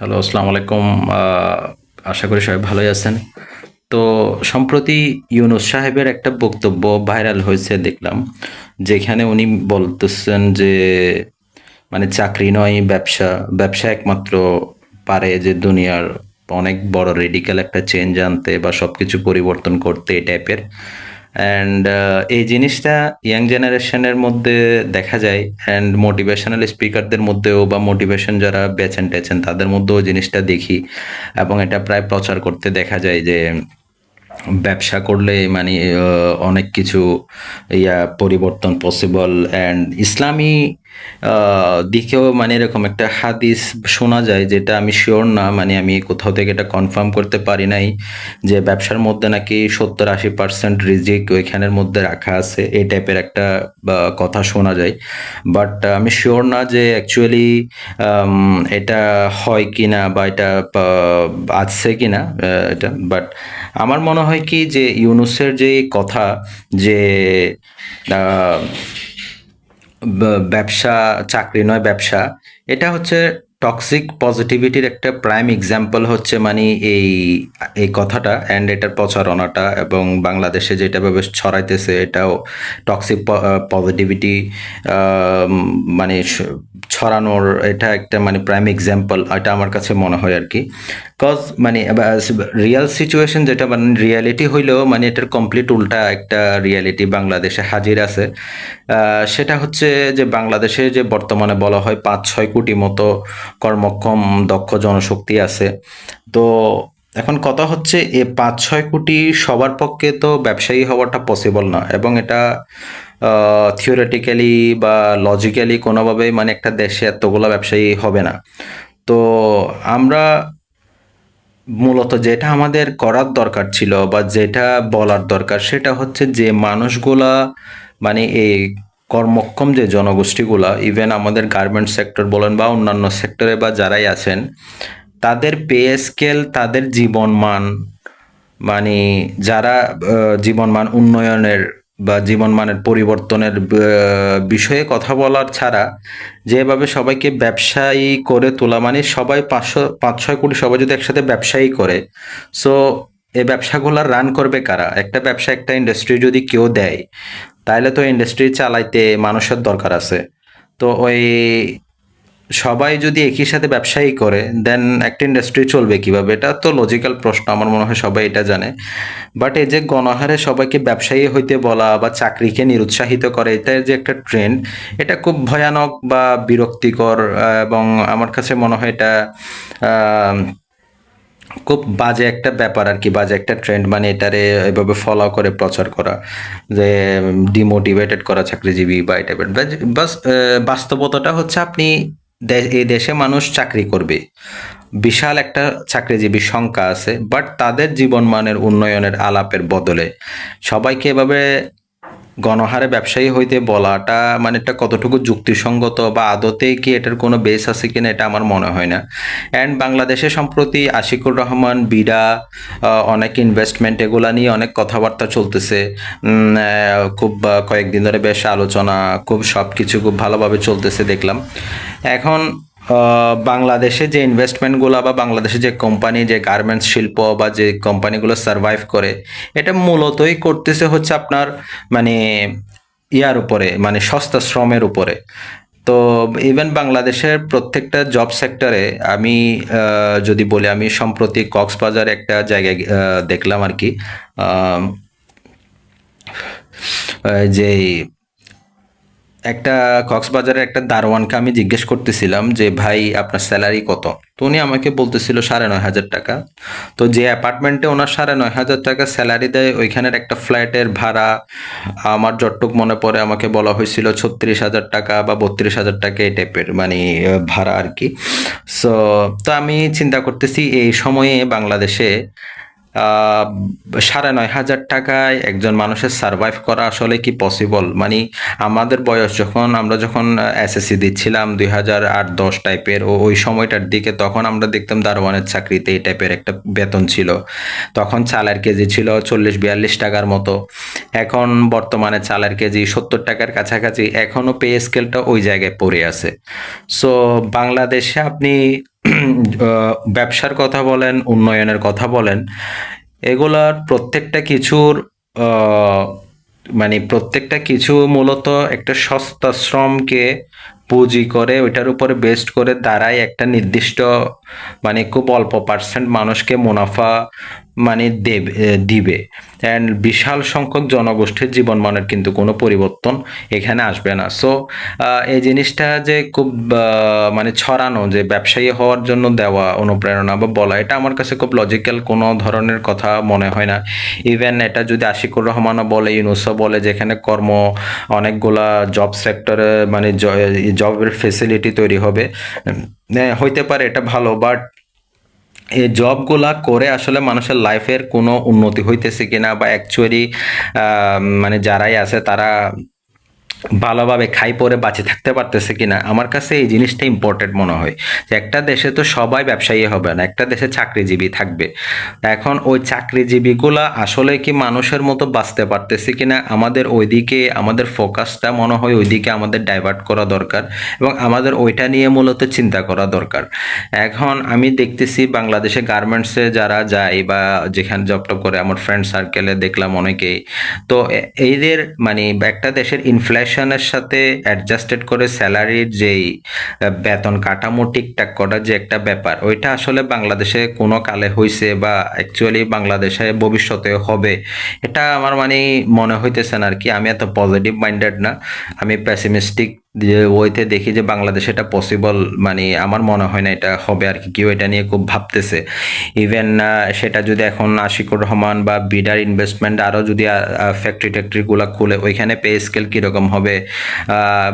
Hello, আসসালামু আলাইকুম। আশা করি সবাই ভালোই আছেন। তো সম্প্রতি ইউনুস সাহেবের একটা বক্তব্য ভাইরাল হয়েছে দেখলাম, যেখানে উনি বলতেছেন যে মানে চাকরি নয়, ব্যবসা ব্যবসা একমাত্র পারে যে দুনিয়ার অনেক বড় রেডিক্যাল একটা চেঞ্জ আনতে বা সব কিছু পরিবর্তন করতে এই টাইপের অ্যান্ড এই জিনিসটা ইয়াং জেনারেশনের মধ্যে দেখা যায়। অ্যান্ড মোটিভেশনাল স্পিকারদের মধ্যেও বা মোটিভেশন যারা বেছেন টেছেন, তাদের মধ্যেও জিনিসটা দেখি। এবং এটা প্রায় প্রচার করতে দেখা যায় যে, ব্যবসা করলে মানে অনেক কিছু ইয়া পরিবর্তন পসিবল অ্যান্ড ইসলামী দিকেও মানে এরকম একটা হাদিস শোনা যায় যেটা আমি শিওর না মানে আমি কোথাও থেকে এটা কনফার্ম করতে পারি নাই যে ব্যবসার মধ্যে নাকি সত্তর আশি পার্সেন্ট রিজিক ওইখানের মধ্যে রাখা আছে, এই টাইপের একটা কথা শোনা যায়। বাট আমি শিওর না যে অ্যাকচুয়ালি এটা হয় কি না বা এটা আছে কি না এটা। বাট আমার মনে হয় কি যে ইউনুসের যে কথা যে ব্যবসা, চাকরি নয়, ব্যবসা। এটা হচ্ছে টক্সিক পজিটিভিটির একটা প্রাইম এক্সাম্পল হচ্ছে মানে এই এই কথাটা অ্যান্ড এটার প্রচারণাটা এবং বাংলাদেশে যেটা ভাবে ছড়াইতেছে এটাও টক্সিক পজিটিভিটি মানে ছড়ানোর এটা একটা মানে প্রাইম এক্সাম্পল এটা আমার কাছে মনে হয় আর কি। কজ মানে রিয়াল সিচুয়েশন যেটা মানে রিয়ালিটি হইলেও মানে এটার কমপ্লিট উল্টা একটা রিয়ালিটি বাংলাদেশে হাজির আছে। সেটা হচ্ছে যে, বাংলাদেশে যে বর্তমানে বলা হয় পাঁচ, ছয় কোটি মতো কর্মক্ষম, দক্ষ জনশক্তি আছে। তো, এখন কথা হচ্ছে, এ পাঁচ, ছয় কোটি সবার পক্ষে তো ব্যবসায়ী হওয়াটা পসিবল না। এবং এটা থিওরিটিক্যালি বা লজিক্যালি কোনোভাবেই মানে একটা দেশে এতগুলো ব্যবসায়ী হবে না। তো, আমরা মূলত যেটা আমাদের করার দরকার ছিল বা যেটা বলার দরকার, সেটা হচ্ছে যে মানুষগুলা মানে এই কর্মক্ষম যে জনগোষ্ঠীগুলা ইভেন আমাদের গার্মেন্টস সেক্টর বলেন বা অন্যান্য সেক্টরে বা যারাই আছেন, তাদের পে স্কেল তাদের জীবনমান মানে যারা জীবনমান উন্নয়নের বা জীবনমানের পরিবর্তনের বিষয়ে কথা বলার ছাড়া যেভাবে সবাইকে ব্যবসায়ী করে তোলা মানে সবাই পাঁচশো পাঁচ ছয় কোটি সবাই যদি একসাথে ব্যবসায়ী করে সো এই ব্যবসাগুলো রান করবে কারা? একটা ব্যবসা, একটা ইন্ডাস্ট্রি যদি কেউ দেয় তাহলে তো ইন্ডাস্ট্রি চালাইতে মানুষের দরকার আছে। তো ওই সবাই যদি একই সাথে ব্যবসায়ী করে দেন একটা ইন্ডাস্ট্রি চলবে কীভাবে? এটা তো লজিক্যাল প্রশ্ন, আমার মনে হয় সবাই এটা জানে। বাট এই যে গণহারে সবাইকে ব্যবসায়ী হইতে বলা বা চাকরিকে নিরুৎসাহিত করে এটার যে একটা ট্রেন্ড এটা খুব ভয়ানক বা বিরক্তিকর এবং আমার কাছে মনে হয় এটা খুব বাজে একটা ব্যাপার আর কি, বাজে একটা ট্রেন্ড মানে এটারে এভাবে ফলো করে প্রচার করা, যে ডিমোটিভেটেড করা চাকরিজীবী বা এটা বাস বাস্তবতাটা হচ্ছে আপনি এই দেশে মানুষ চাকরি করবে। বিশাল একটা চাকরিজীবী সংখ্যা আছে বাট তাদের জীবনমানের উন্নয়নের আলাপের বদলে সবাইকে এভাবে গণহারে ব্যবসায়ী হইতে বলাটা মানে এটা কতটুকু যুক্তিসঙ্গত বা আদতে কি এটার কোনো বেস আছে কিনা এটা আমার মনে হয় না। অ্যান্ড বাংলাদেশে সম্প্রতি আশিকুর রহমান, বিডা অনেক ইনভেস্টমেন্ট এগুলা নিয়ে অনেক কথাবার্তা চলতেছে। খুব কয়েকদিন ধরে বেশ আলোচনা, খুব সব কিছু খুব ভালোভাবে চলতেছে দেখলাম। এখন বাংলাদেশে যে ইনভেস্টমেন্টগুলো বা বাংলাদেশে যে কোম্পানি যে গার্মেন্টস শিল্প বা যে কোম্পানিগুলো সার্ভাইভ করে, এটা মূলতই করতেছে হচ্ছে আপনার মানে ইয়ার উপরে মানে সস্তা শ্রমের উপরে। তো ইভেন বাংলাদেশের প্রত্যেকটা জব সেক্টরে আমি যদি বলি, আমি সম্প্রতি কক্সবাজার একটা জায়গায় দেখলাম আর কি যে একটা কক্সবাজারের একটা দারোয়ানকে আমি জিজ্ঞেস করতেছিলাম যে, ভাই, আপনার স্যালারি কত? তো উনি আমাকে বলতেছিল সাড়ে নয় হাজার টাকা। তো যে অ্যাপার্টমেন্টে ওনার সাড়ে নয় হাজার টাকা স্যালারি দেয়, ওইখানের একটা ফ্ল্যাটের ভাড়া, আমার যতটুক মনে পড়ে আমাকে বলা হয়েছিল ছত্রিশ হাজার টাকা বা বত্রিশ হাজার টাকা এই টাইপের মানে ভাড়া আর কি। সো তো আমি চিন্তা করতেছি, এই সময়ে বাংলাদেশে সাড়ে নয় হাজার টাকায় একজন মানুষের সার্ভাইভ করা আসলে কি পসিবল মানে আমাদের বয়স যখন আমরা যখন এসএসসি দিচ্ছিলাম দুই হাজার আট দশ টাইপের ও ওই সময়টার দিকে তখন আমরা দেখতাম দারোয়ানের চাকরিতে এই টাইপের একটা বেতন ছিল। তখন চালের কেজি ছিল চল্লিশ বিয়াল্লিশ টাকার মতো। এখন বর্তমানে চালের কেজি সত্তর টাকার কাছাকাছি এখনও পে স্কেলটা ওই জায়গায় পড়ে আছে। সো বাংলাদেশে আপনি ব্যবসার কথা বলেন, উন্নয়নের কথা বলেন, এগুলার প্রত্যেকটা কিছুর মানে প্রত্যেকটা কিছু মূলত একটা সস্তা শ্রমকে পুঁজি করে, ওইটার উপরে বেস্ট করে তারাই একটা নির্দিষ্ট মানে খুব অল্প পার্সেন্ট মানুষকে মুনাফা মানে দেবে দিবে। অ্যান্ড বিশাল সংখ্যক জনগোষ্ঠীর জীবনমানের কিন্তু কোনো পরিবর্তন এখানে আসবে না। সো এই জিনিসটা যে খুব মানে ছড়ানো, যে ব্যবসায়ী হওয়ার জন্য দেওয়া অনুপ্রেরণা বা বলা, এটা আমার কাছে খুব লজিক্যাল কোনো ধরনের কথা মনে হয় না। ইভেন এটা যদি আশিকুর রহমানও বলে, ইউনুসও বলে, যেখানে কর্ম, অনেকগুলা জব সেক্টরে মানে জবের ফেসিলিটি তৈরি হবে হইতে পারে এটা ভালো বাট এই জবগুলা করে আসলে মানুষের লাইফের কোনো উন্নতি হইতেছে কিনা বা অ্যাকচুয়ালি মানে যারাই আছে তারা ভালোভাবে খাই পরে বাঁচে থাকতে পারতেছে কিনা? আমার কাছে এই জিনিসটা ইম্পর্টেন্ট মনে হয় যে একটা দেশে তো সবাই ব্যবসায়ী হবে না, একটা দেশে চাকরিজীবী থাকবে। এখন ওই চাকরিজীবীগুলা আসলে কি মানুষের মতো বাঁচতে পারতেছে কিনা? আমাদের ওইদিকে, আমাদের ফোকাসটা মনে হয় ওইদিকে আমাদের ডাইভার্ট করা দরকার এবং আমাদের ওইটা নিয়ে মূলত চিন্তা করা দরকার। এখন আমি দেখতেছি বাংলাদেশে গার্মেন্টসে যারা যায় বা যেখানে জব টপ করে, আমার ফ্রেন্ড সার্কেলে দেখলাম অনেকেই, তো এইদের মানে একটা দেশের ইনফ্লেশনের সাথে অ্যাডজাস্টেড করে স্যালারির যেই বেতন কাঠামো ঠিকঠাক করার যে একটা ব্যাপার, ওইটা আসলে বাংলাদেশে কোনো কালে হয়েছে বা অ্যাকচুয়ালি বাংলাদেশে ভবিষ্যতে হবে। এটা আমার মানে মনে হইতেছে না আর কি। আমি এত পজিটিভ মাইন্ডেড না। আমি প্যাসিমিস্টিক ওইতে দেখি যে বাংলাদেশে এটা পসিবল মানে আমার মনে হয় না এটা হবে আর কি। কেউ এটা নিয়ে খুব ভাবতেছে। ইভেন সেটা যদি এখন আশিকুর রহমান বা বিডার ইনভেস্টমেন্ট আরও যদি ফ্যাক্টরি ট্যাক্টরিগুলো খুলে, ওইখানে পে স্কেল কীরকম হবে?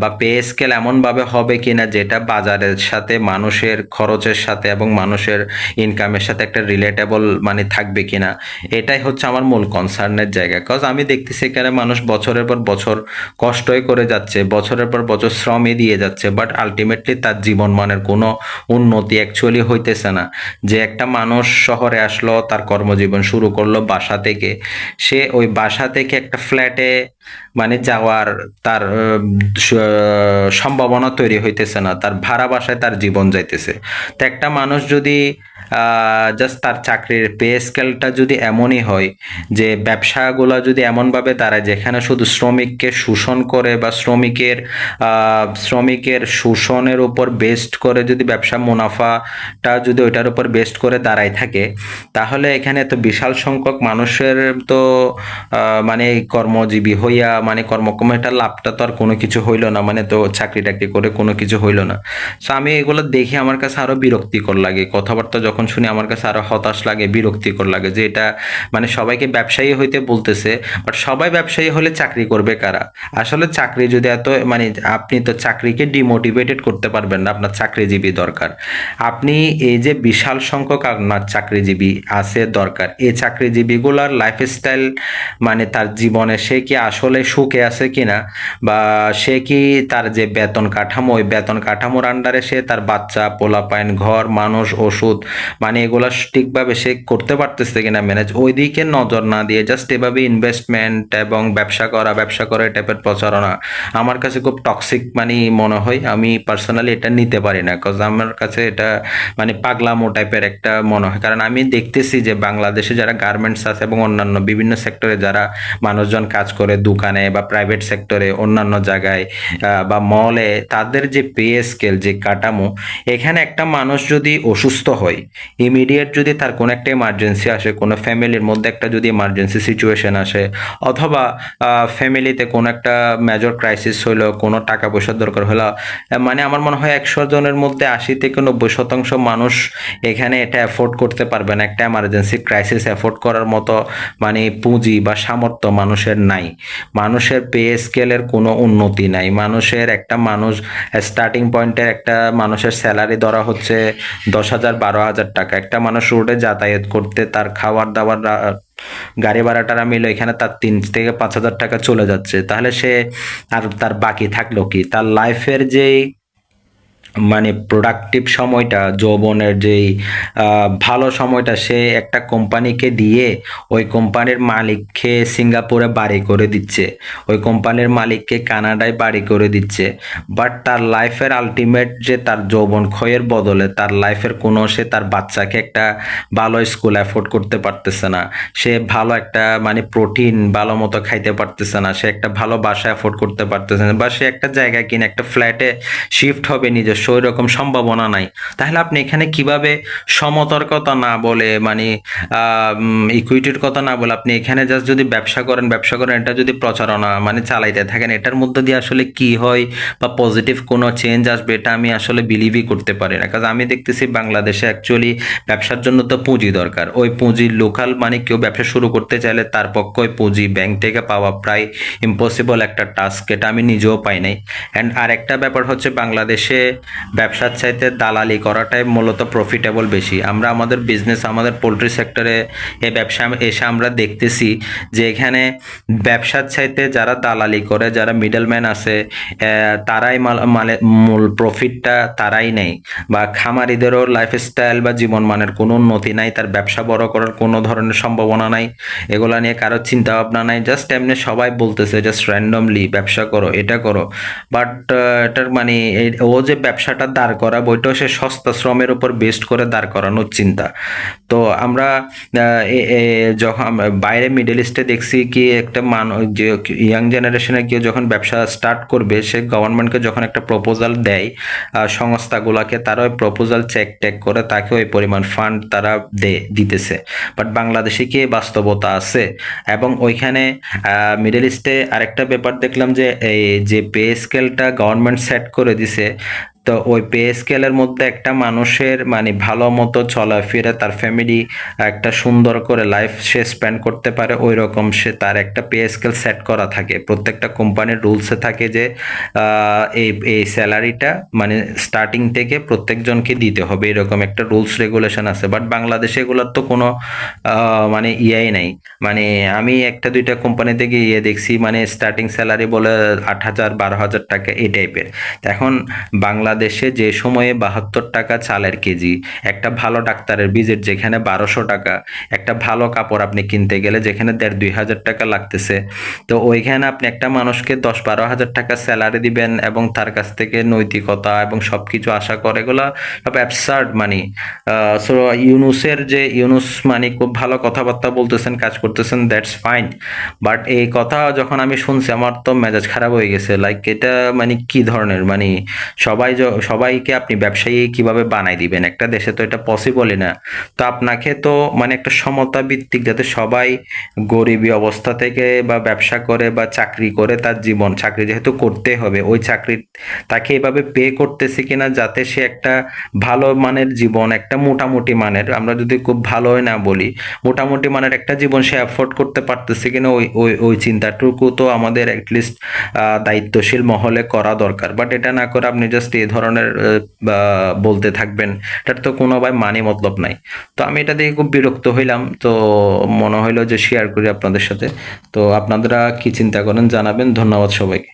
বা পে স্কেল এমনভাবে হবে কিনা যেটা বাজারের সাথে, মানুষের খরচের সাথে এবং মানুষের ইনকামের সাথে একটা রিলেটেবল মানে থাকবে কিনা? এটাই হচ্ছে আমার মূল কনসার্নের জায়গা। কজ আমি দেখতেছি এখানে মানুষ বছরের পর বছর কষ্টই করে যাচ্ছে। বছরের পর বছর শ্রমই দিয়ে যাচ্ছে বাট আলটিমেটলি তার জীবন জীবনমানের কোনো উন্নতি অ্যাকচুয়ালি হইতেছে না। যে একটা মানুষ শহরে আসলো, তার কর্মজীবন শুরু করল বাসা থেকে। সে ওই বাসা থেকে একটা ফ্ল্যাটে মানে যাওয়ার তার সম্ভাবনা তৈরি হইতেছে না। তার ভাড়া বাসায় তার জীবন যাইতেছে। তো একটা মানুষ যদি জাস্ট তার চাকরির পে স্কেলটা যদি এমনই হয়, যে ব্যবসাগুলো যদি এমনভাবে দাঁড়ায়, যেখানে শুধু শ্রমিককে শোষণ করে বা শ্রমিকের শ্রমিকের শোষণের উপর বেস্ট করে যদি ব্যবসা মুনাফাটা যদি ওইটার উপর বেস্ট করে দাঁড়ায় থাকে, তাহলে এখানে তো বিশাল সংখ্যক মানুষের তো মানে কর্মজীবী হইয়া মানে কর্মকর্মের লাভটা তো আর কোনো কিছু হইল না মানে তো চাকরি টাকরি করে কোনো কিছু হইল না। সো আমি এগুলো দেখে আমার কাছে আরও বিরক্তিকর লাগে, কথাবার্তা যখন শুনি আমার কাছে আরও হতাশ লাগে, বিরক্তিকর লাগে যে এটা মানে সবাইকে ব্যবসায়ী হইতে বলতেছে বাট সবাই ব্যবসায়ী হলে চাকরি করবে কারা? আসলে চাকরি যদি এত মানে আপনি তো চাকরিকে ডিমোটিভেটেড করতে পারবেন না, আপনার চাকরিজীবী দরকার। আপনি এই যে বিশাল সংখ্যক আপনার চাকরিজীবী আছে দরকার, এই চাকরিজীবীগুলার লাইফস্টাইল মানে তার জীবনে সে কি আসলে সুখে আছে কিনা, বা সে কি তার যে বেতন কাঠামো, ওই বেতন কাঠামোর আন্ডারে সে তার বাচ্চা, পোলাপাইন, ঘর, মানুষ, ওষুধ মানে এগুলো ঠিকভাবে সে করতে পারতেছে কিনা ম্যানেজ ওই দিকে নজর না দিয়ে জাস্ট এভাবে ইনভেস্টমেন্ট এবং ব্যবসা করা ব্যবসা করা টাইপের প্রচারণা আমার কাছে খুব টক্সিক মানে মনে হয়, আমি পার্সোনালি এটা নিতে পারি না কজ আমার কাছে এটা মানে পাগলামো টাইপের একটা মনে হয়। কারণ আমি দেখতেছি যে বাংলাদেশে যারা গার্মেন্টস আছে এবং অন্যান্য বিভিন্ন সেক্টরে যারা মানুষজন কাজ করে দোকানে বা প্রাইভেট সেক্টরে অন্যান্য জায়গায় বা মলে তাদের যে পে স্কেল যে কাঠামো, এখানে একটা মানুষ যদি অসুস্থ হয় ইমিডিয়েট যদি তার কোনো একটা ইমার্জেন্সি আসে, কোনো ফ্যামিলির মধ্যে একটা যদি ইমার্জেন্সি সিচুয়েশন আসে, অথবা ফ্যামিলিতে কোনো একটা মেজর ক্রাইসিস হইল, কোনো টাকা পয়সার দরকার হলো। মানে আমার মনে হয় একশো জনের মধ্যে আশি থেকে নব্বই শতাংশ মানুষ এখানে এটা অ্যাফোর্ড করতে পারবে না, একটা এমার্জেন্সি ক্রাইসিস অ্যাফোর্ড করার মতো মানে পুঁজি বা সামর্থ্য মানুষের নাই। মানুষের পে স্কেলের কোনো উন্নতি নাই। মানুষের একটা মানুষ স্টার্টিং পয়েন্টের একটা মানুষের স্যালারি ধরা হচ্ছে দশ হাজার, বারো হাজার টাকা। একটা মানুষ রোডে যাতায়াত করতে তার খাওয়ার দাবার রা- গাড়ি ভাড়াটারা মিলে এখানে তার তিন থেকে পাঁচ হাজার টাকা চলে যাচ্ছে। তাহলে সে আর তার বাকি থাকল কি? তার লাইফের যেই মানে প্রোডাক্টিভ সময়টা, যৌবনের যেই ভালো সময়টা, সে একটা কোম্পানিকে দিয়ে ওই কোম্পানির মালিককে সিঙ্গাপুরে বাড়ি করে দিচ্ছে। ওই কোম্পানির মালিককে কানাডায় বাড়ি করে দিচ্ছে। বাট তার লাইফের আলটিমেট যে তার যৌবন ক্ষয়ের বদলে, তার লাইফের কোনো সে তার বাচ্চাকে একটা ভালো স্কুল অ্যাফোর্ড করতে পারতেছে না। সে ভালো একটা মানে প্রোটিন ভালো মতো খাইতে পারতেছে না। সে একটা ভালো বাসা অ্যাফোর্ড করতে পারতেছে না। বা সে একটা জায়গা কিনে একটা ফ্ল্যাটে শিফট হবে নিজস্ব ওই রকম সম্ভাবনা নাই। তাহলে আপনি এখানে কীভাবে সমতার কথা না বলে মানে ইকুইটির কথা না বলে আপনি এখানে জাস্ট যদি ব্যবসা করেন ব্যবসা করেন, এটা যদি প্রচারণা মানে চালাইতে থাকেন, এটার মধ্যে দিয়ে আসলে কি হয় বা পজিটিভ কোনো চেঞ্জ আসবে, এটা আমি আসলে বিলিভই করতে পারি না। কারণ আমি দেখতেছি বাংলাদেশে অ্যাকচুয়ালি ব্যবসার জন্য তো পুঁজি দরকার। ওই পুঁজি লোকাল মানে কেউ ব্যবসা শুরু করতে চাইলে তার পক্ষে ওই পুঁজি ব্যাংক থেকে পাওয়া প্রায় ইম্পসিবল একটা টাস্ক এটা আমি নিজেও পাই নাই। অ্যান্ড আরেকটা ব্যাপার হচ্ছে বাংলাদেশে ব্যবসার চাইতে দালালি করাটাই মূলত প্রফিটেবল বেশি। আমরা আমাদের বিজনেস আমাদের পোলট্রি সেক্টরে এ ব্যবসা এসে আমরা দেখতেছি যে এখানে ব্যবসার চাইতে যারা দালালি করে, যারা মিডলম্যান আছে তারাই মানে মূল প্রফিটটা তারাই নেই বা খামারিদেরও লাইফস্টাইল বা জীবন মানের কোনো উন্নতি নাই, তার ব্যবসা বড় করার কোনো ধরনের সম্ভাবনা নাই। এগুলা নিয়ে কারও চিন্তা ভাবনা নাই জাস্ট এমনি সবাই বলতেছে জাস্ট র্যান্ডমলি ব্যবসা করো, এটা করো। বাট এটার মানে ও যে ব্যবসাটা দাঁড় করা বইটাও সে সস্তা শ্রমের উপর বেস্ট করে দাঁড় করানোর চিন্তা। তো আমরা যখন বাইরে মিডল ইস্টে দেখছি কি একটা মানুষ যে ইয়াং জেনারেশনে কেউ যখন ব্যবসা স্টার্ট করবে, সে গভর্নমেন্টকে যখন একটা প্রপোজাল দেয় সংস্থাগুলোকে, তারা ওই প্রপোজাল চেক টেক করে তাকে ওই পরিমাণ ফান্ড তারা দে, দিতেছে। বাট বাংলাদেশে কি বাস্তবতা আছে? এবং ওইখানে মিডল ইস্টে আরেকটা ব্যাপার দেখলাম যে, এই যে পে স্কেলটা গভর্নমেন্ট সেট করে দিছে তো ওই পে স্কেলের মধ্যে একটা মানুষের মানে ভালো মতো চলাফেরা, তার ফ্যামিলি একটা সুন্দর করে লাইফ সে স্পেন্ড করতে পারে ওই রকম সে তার একটা পে স্কেল সেট করা থাকে। প্রত্যেকটা কোম্পানির রুলসে থাকে যে এই এই স্যালারিটা মানে স্টার্টিং থেকে প্রত্যেকজনকে দিতে হবে, এরকম একটা রুলস রেগুলেশন আছে। বাট বাংলাদেশে এগুলোর তো কোনো মানে ইয়াই নাই। মানে আমি একটা দুইটা কোম্পানি থেকে ইয়ে দেখছি মানে স্টার্টিং স্যালারি বলে আট হাজার, বারো হাজার টাকা, এই টাইপের এখন বাংলাদেশে যে সময়ে বাহাত্তর টাকা চালের কেজি, একটা ভালো ডাক্তারের ভিজিট যেখানে বারোশো টাকা, একটা ভালো কাপড় আপনি কিনতে গেলে যেখানে দেড় দুই হাজার টাকা লাগতেছে। তো ওইখানে আপনি একটা মানুষকে দশ বারো হাজার টাকা স্যালারি দিবেন এবং তার কাছ থেকে নৈতিকতা এবং সব কিছু আশা করে, এগুলো সব অ্যাবসার্ড মানে সো ইউনুসের যে, ইউনুস মানে খুব ভালো কথাবার্তা বলতেছেন, কাজ করতেছেন দ্যাটস ফাইন বাট এই কথা যখন আমি শুনছি, আমার তো মেজাজ খারাপ হয়ে গেছে। লাইক এটা মানে কি ধরনের? মানে সবাই সবাইকে আপনি ব্যবসায়ী কীভাবে বানাই দিবেন? একটা দেশে তো এটা পসিবলই না। তো আপনাকে তো মানে একটা সমতা ভিত্তিক যাতে সবাই গরিবী অবস্থা থেকে বা ব্যবসা করে বা চাকরি করে তার জীবন, চাকরি যেহেতু করতে হবে, ওই চাকরি তাকে এভাবে পে করতেছে কিনা যাতে সে একটা ভালো মানের জীবন, একটা মোটামুটি মানের, আমরা যদি খুব ভালোই না বলি, মোটামুটি মানের একটা জীবন সে অ্যাফোর্ড করতে পারতেছে কিনা ওই ওই ওই চিন্তাটুকু তো আমাদের অ্যাটলিস্ট দায়িত্বশীল মহলে করা দরকার। বাট এটা না করে আপনি জাস্ট এই ধরনের বলতে থাকবেন এটার তো কোনো ভাই মানে মতলব নাই। তো আমি এটা দেখে খুব বিরক্ত হইলাম। তো মনে হইল যে শেয়ার করি আপনাদের সাথে। তো আপনারা কি চিন্তা করেন জানাবেন। ধন্যবাদ সবাইকে।